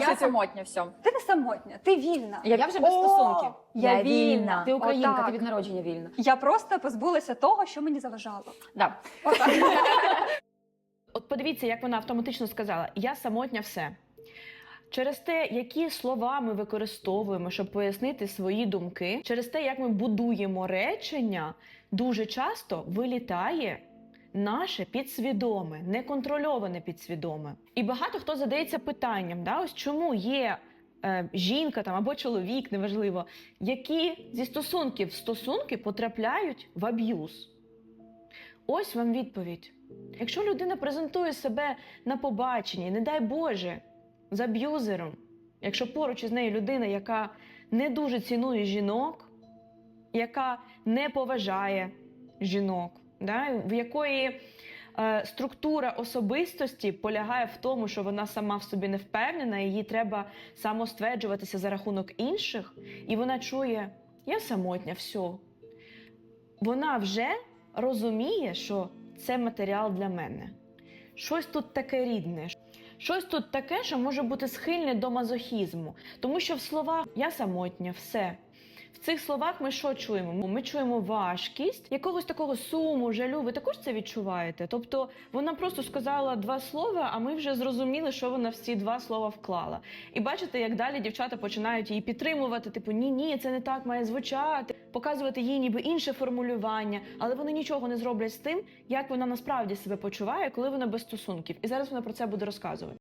я самотня, все. Ти не самотня, ти вільна. Я вже без О, стосунків. Я, Я вільна. вільна. Ти українка, Отак. ти від народження вільна. Я просто позбулася того, що мені заважало. Да. Отак. От подивіться, як вона автоматично сказала: я самотня все. Через те, які слова ми використовуємо, щоб пояснити свої думки, через те, як ми будуємо речення, дуже часто вилітає наше підсвідоме, неконтрольоване підсвідоме. І багато хто задається питанням: да, ось чому є е, жінка там або чоловік, неважливо, які зі стосунків в стосунки потрапляють в аб'юз. Ось вам відповідь. Якщо людина презентує себе на побаченні, не дай Боже, з аб'юзером, якщо поруч із нею людина, яка не дуже цінує жінок, яка не поважає жінок, да, в якої е, структура особистості полягає в тому, що вона сама в собі не впевнена, їй треба самостверджуватися за рахунок інших, і вона чує, я самотня, все. Вона вже розуміє, що це матеріал для мене. Щось тут таке рідне, щось тут таке, що може бути схильне до мазохізму. Тому що в словах я самотня, все. В цих словах ми що чуємо? Ми чуємо важкість, якогось такого суму, жалю. Ви також це відчуваєте? Тобто вона просто сказала два слова, а ми вже зрозуміли, що вона в ці два слова вклала. І бачите, як далі дівчата починають її підтримувати, типу ні, ні, це не так має звучати, показувати їй ніби інше формулювання, але вони нічого не зроблять з тим, як вона насправді себе почуває, коли вона без стосунків. І зараз вона про це буде розказувати.